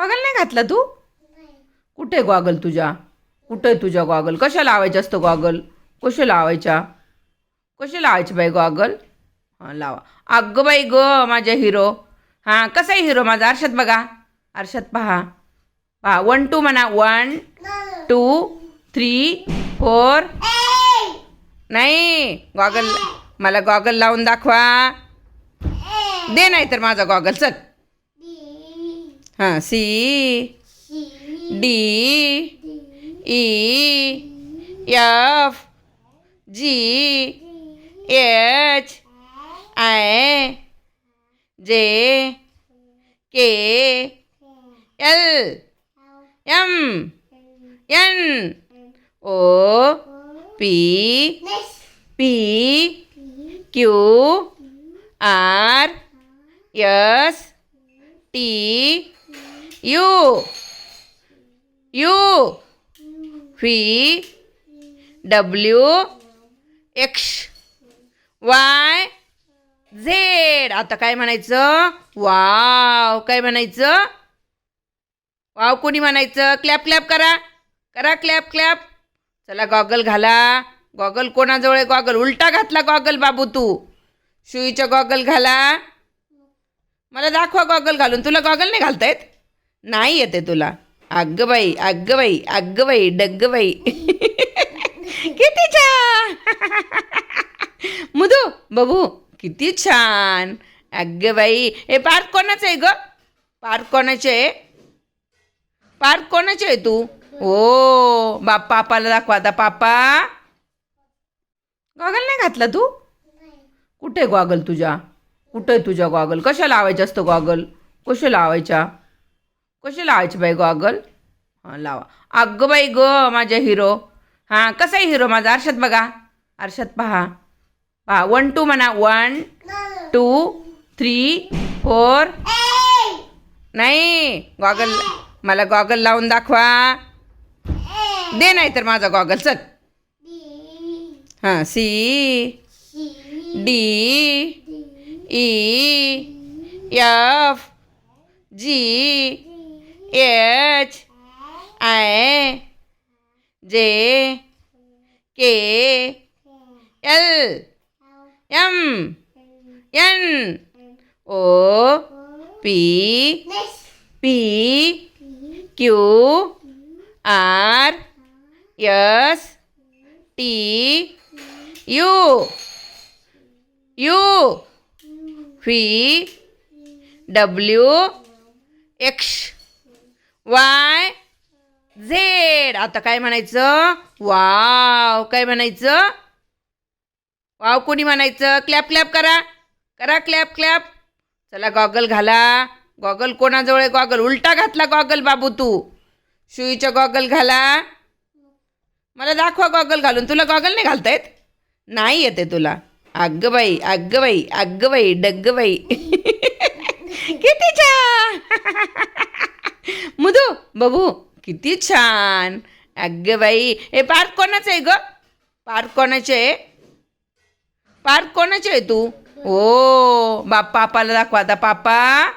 Goggle नाही घातला तू? कुठे गॉगल तुझ्या? कुठे आहे तुझ्या गॉगल? कशा लावायच्या असतं गॉगल? कशा लावायच्या? कशा लावायचे बाई गॉगल? हां लावा. अगं बाई ग माझ्या हिरो. हां कसा आहे हिरो माझा? आरशात बघा. आरशात पहा. पहा वन टू म्हणा. वन टू थ्री फोर नाही गॉगल मला गॉगल लावून दाखवा. दे नाही तर माझा गॉगल. चल. हां C D E F G H I J K L M N O P P Q R S T U U V W X Y Z. आता काय म्हणायचं? वाव. काय म्हणायचं? वाव कोणी म्हणायचं? क्लॅप क्लॅप करा. करा क्लॅप क्लॅप. चला गॉगल घाला. गॉगल कोणाजवळ आहे? गॉगल. उलटा घातला गॉगल बाबू तू. शुईच्या गॉगल घाला. मला दाखवा गॉगल घालून. तुला गॉगल नाही घालता येत? नाही येते तुला. अग्ग बाई अग्ग बाई अग्ग बाई डग्ग बाई. किती छान. मुदू बबू किती छान. अग्ग बाई हे पार्क कोणाचं आहे ग? पार्क कोणाचे आहे? पार्क कोणाचे आहे तू? हो बाप पापाला दाखवा आता पापा गॉगल नाही घातला तू? कुठे गॉगल तुझ्या? कुठे तुझ्या गॉगल? कशा लावायच्या असतो गॉगल? कशा लावायच्या कशी लावायची बाई गॉगल हां लावा. अगं बाई ग माझ्या हिरो हां कसा आहे हिरो माझा? आरशात बघा. आरशात पहा. पहा वन टू म्हणा. वन टू थ्री फोर नाही गॉगल मला गॉगल लावून दाखवा. दे नाही तर माझा गॉगल चल. हां C D E F G H I J K L M N O P P Q R S T U U V W X Y Z. आता काय म्हणायचं? वाव. काय म्हणायचं? वाव कोणी म्हणायचं? क्लॅप क्लॅप करा. करा क्लॅप क्लॅप. चला गॉगल घाला. गॉगल कोणाजवळ आहे? गॉगल. उलटा घातला गॉगल बाबू तू. शुईच्या गॉगल घाला. मला दाखवा गॉगल घालून. तुला गॉगल नाही घालता येत नाही येते तुला. अग्ग बाई अग्ग बाई अग्ग बाई डग्ग बाई. किती छान! बघू किती छान. अग्ग बाई. हे पार्क कोणाचं आहे ग? पार्क कोणाचे आहे? पार्क कोणाचे आहे तू? हो, ओ बाप पापाला दाखवा आता. पापा.